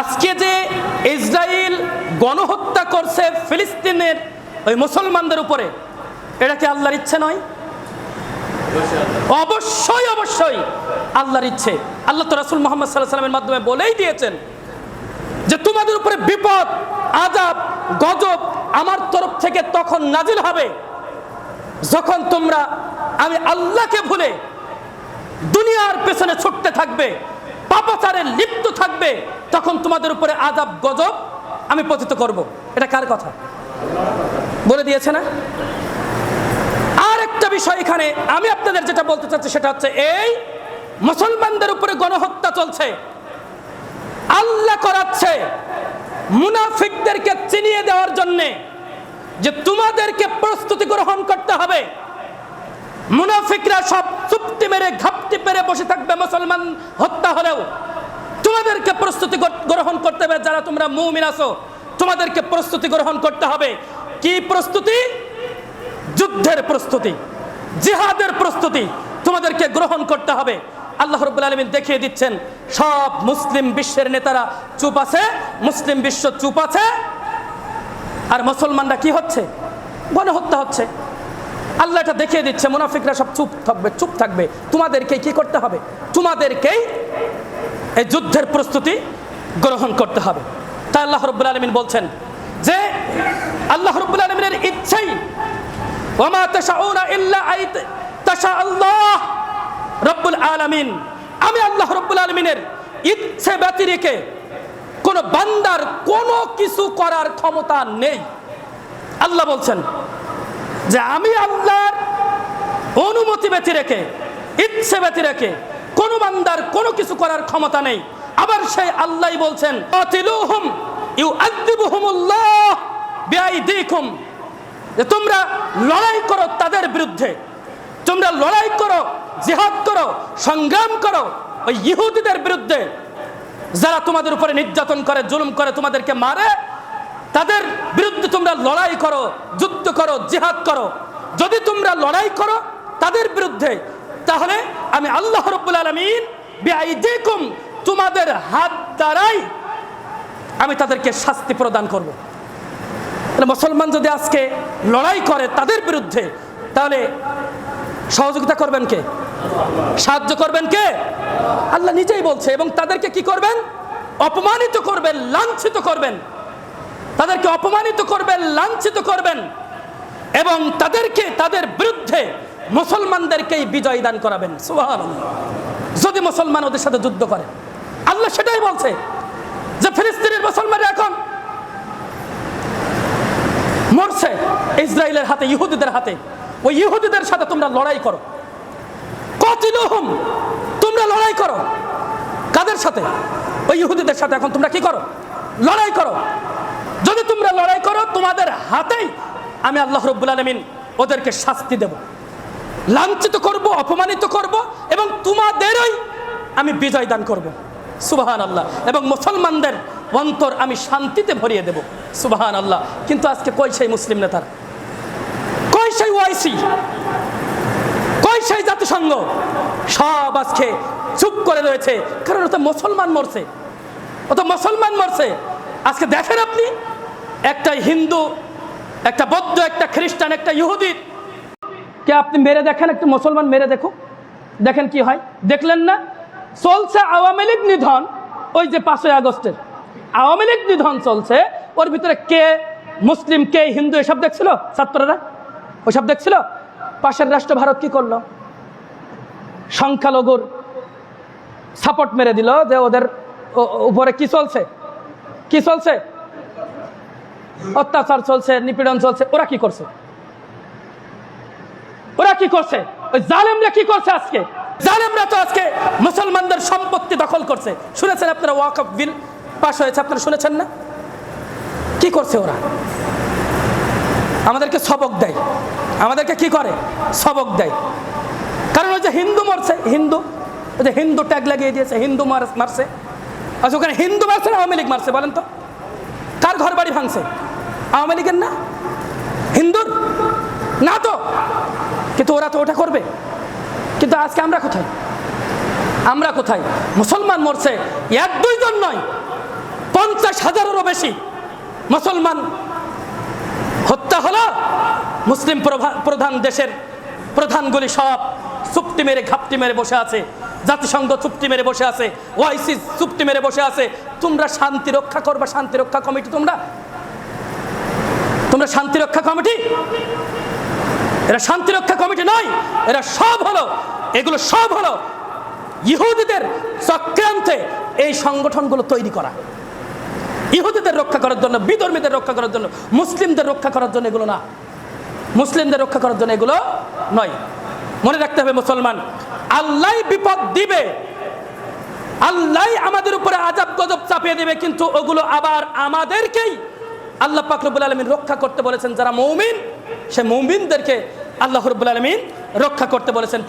আজকে যে ইসরায়েল গণহত্যা করছে ফিলিস্তিনের ওই মুসলমানদের উপরে, এটা কি আল্লাহর ইচ্ছে নয়? অবশ্যই অবশ্যই আল্লাহর ইচ্ছে। আল্লাহ তো রাসুল মোহাম্মদ সাল্লাহ সাল্লামের মাধ্যমে বলেই দিয়েছেন যে তোমাদের উপরে বিপদ আজাব গজব আমার তরফ থেকে তখন নাজিল হবে। যখন তোমরা, আমি আল্লাহকে ভুলে দুনিয়ার পেছনে ছুটতে থাকবে পাপাচারে লিপ্ত থাকবে, তখন তোমাদের উপরে আজাব গজব আমি পতিত করব। এটা কার কথা? বলে দিয়েছে না? আর একটা বিষয় এখানে, আমি আপনাদের যেটা বলতে চাচ্ছি সেটা হচ্ছে এই, মুসলমানদের উপরে গণহত্যা চলছে। আল্লাহ করাচ্ছে মুনাফিকদেরকে চিনিয়ে দেওয়ার জন্যে যে তোমাদেরকে প্রস্তুতি গ্রহণ করতে হবে। মুনাফিকরা সব চুপটি মেরে ঘাপটি মুসলমান হত্যা হলেও তোমাদেরকে প্রস্তুতি গ্রহণ করতে হবে, যারা তোমরা মুমিন আছো, তোমাদেরকে প্রস্তুতি গ্রহণ করতে হবে। কি প্রস্তুতি? যুদ্ধের প্রস্তুতি, জিহাদের প্রস্তুতি তোমাদেরকে গ্রহণ করতে হবে। আল্লাহ রব্বুল আলমিন দেখিয়ে দিচ্ছেন, সব মুসলিম বিশ্বের নেতারা চুপ আছে, মুসলিম বিশ্ব চুপ আছে। আর মুসলমানরা কি হচ্ছে? গণহত্যা হচ্ছে। আল্লাহ এটা দেখিয়ে দিচ্ছে, মুনাফিকরা সব চুপ থাকবে চুপ থাকবে। তোমাদেরকে কি করতে হবে? তোমাদেরকেই এই যুদ্ধের প্রস্তুতি গ্রহণ করতে হবে। তাই আল্লাহ রব্বুল আলমিন বলছেন যে, আল্লাহ রব্বুল আলমিনের ইচ্ছেই ওমা তাশাউনা ইল্লা আইত তাশা আল্লাহ রব্বুল আমি আল্লাহ রব্বুল আলমিনের ইচ্ছে ব্যতিরেকে কোন বান্দার কোনো কিছু করার ক্ষমতা নেই। আল্লাহ বলছেন যে আমি আল্লাহর অনুমতি ব্যতি রেখে, ইচ্ছে ব্যতি রেখে, কোন বান্দার কোনো কিছু করার ক্ষমতা নেই। আবার সেই আল্লাহ বলছেন, "কাতিলুহুম, ইউআযিবুহুমুল্লাহ বিআইদিকুম" যে তোমরা লড়াই করো তাদের বিরুদ্ধে। তোমরা লড়াই করো, জিহাদ করো, সংগ্রাম করো ওই ইহুদিদের বিরুদ্ধে। যারা তোমাদের উপরে নির্যাতন করে, জুলুম করে, তোমাদেরকে মারে তাদের বিরুদ্ধে তোমরা লড়াই করো, যুদ্ধ করো, জিহাদ করো। যদি তোমরা লড়াই করো তাদের বিরুদ্ধে, তাহলে আমি আল্লাহ রব্বুল আলমিন তোমাদের হাত দ্বারাই আমি তাদেরকে শাস্তি প্রদান করব। মুসলমান যদি আজকে লড়াই করে তাদের বিরুদ্ধে, তাহলে সহযোগিতা করবেন কে? সাহায্য করবেন কে? আল্লাহ নিজেই বলছে এবং তাদেরকে কি করবেন? অপমানিত করবেন, লাঞ্ছিত করবেন। তাদেরকে অপমানিত করবেন, লাঞ্ছিত করবেন এবং তাদেরকে তাদের বিরুদ্ধে মুসলমানদেরকেই বিজয় দান করাবেন। যদি মুসলমান ওদের সাথে যুদ্ধ করে, আল্লাহ সেটাই বলছে যে ফিলিস্তিনের মুসলমানরা এখন মরছে ইসরায়েলের হাতে, ইহুদিদের হাতে। ওই ইহুদিদের সাথে তোমরা লড়াই করো। কতিলহুম, তোমরা লড়াই করো। কাদের সাথে? ওই ইহুদিদের সাথে। এখন তোমরা কি করো? লড়াই করো। যদি তোমরা লড়াই করো, তোমাদের হাতেই আমি আল্লাহ রব্বুল আলমিন ওদেরকে শাস্তি দেব। লাঞ্ছিত করব, অপমানিত করব এবং তোমাদেরই আমি বিজয় দান করব। সুবাহান আল্লাহ এবং মুসলমানদের অন্তর আমি শান্তিতে ভরিয়ে দেব। সুবাহান আল্লাহ কিন্তু আজকে কই সেই মুসলিম নেতারা? কই সেই ওয়াইসি? কই সেই জাতিসংঘ? সব আজকে চুপ করে রয়েছে। কারণ ওটা মুসলমান মরছে। ও তো মুসলমান মরছে। আজকে দেখেন আপনি একটা হিন্দু, একটা বৌদ্ধ, একটা খ্রিস্টান, একটা ইহুদি। কে আপনি মেরে দেখেন? একটা মুসলমান মেরে দেখো দেখেন কি হয়? দেখলেন না? চলছে আওয়ামী লীগ নিধন ওই যে পাঁচই আগস্টের। আওয়ামী লীগ নিধন চলছে। ওর ভিতরে কে মুসলিম, কে হিন্দু, এসব দেখছিল ছাত্ররা? ওইসব দেখছিল? পাশের রাষ্ট্র ভারত কি করল? সংখ্যালঘুর সাপোর্ট মেরে দিল যে ওদের উপরে কি চলছে? কি চলছে? অত্যাচার চলছে, নিপীড়ন চলছে, ওরা কি করছে? ওরা কি করছে? ওই জালেমরা কি করছে আজকে? জালেমরা তো আজকে মুসলমানদের সম্পত্তি দখল করছে। শুনেছেন আপনারা ওয়াকফ বিল? পাশ হয়েছে, আপনারা শুনেছেন না? কি করছে ওরা? আমাদেরকে সবক দেয়। আমাদেরকে কি করে? সবক দেয়। কারণ ওই যে হিন্দু মরছে, হিন্দু, ওই যে হিন্দু ট্যাগ লাগিয়ে দিয়েছে, হিন্দু মার- মারছে। আচ্ছা ওখানে হিন্দু মারছে না আওয়ামী লীগ মারছে, বলেন তো? কার ঘর বাড়ি ভাঙছে। আওয়ামী লীগের না? হিন্দুর? না তো। কিন্তু ওরা তো ওটা করবে। কিন্তু আজকে আমরা কোথায়? আমরা কোথায়? মুসলমান মরছে। এক, দুইজন নয়, পঞ্চাশ হাজারেরও বেশি মুসলমান হত্যা হলো। মুসলিম প্রধান দেশের প্রধানগুলি সব চুপটি মেরে, ঘাপটি মেরে বসে আছে। জাতিসংঘ চুপটি মেরে বসে আছে ওআইসি চুপটি মেরে বসে আছে। তোমরা শান্তি রক্ষা করবা, শান্তি রক্ষা কমিটি তোমরা। তোমরা শান্তি রক্ষা কমিটি? এরা শান্তি রক্ষা কমিটি নয়, এরা সব হলো, এগুলো সব হলো ইহুদিদের চক্রান্তে এই সংগঠনগুলো তৈরি করা। ইহুদিদের রক্ষা করার জন্য, বিধর্মীদের রক্ষা করার জন্য, মুসলিমদের রক্ষা করার জন্য এগুলো না। মুসলিমদের রক্ষা করার জন্য এগুলো নয়। মনে রাখতে হবে মুসলমান, আল্লাহ বিপদ দিবে, আল্লাহ আমাদের উপরে আজাব গজব চাপিয়ে দেবে, কিন্তু ওগুলো আবার আমাদেরকেই আল্লাহ পাকরবুল আলমিন রক্ষা করতে বলেছেন। যারা মৌমিন, সে মৌমিনদেরকে আল্লাহ রবুল আলমিন রক্ষা করতে বলেছেন।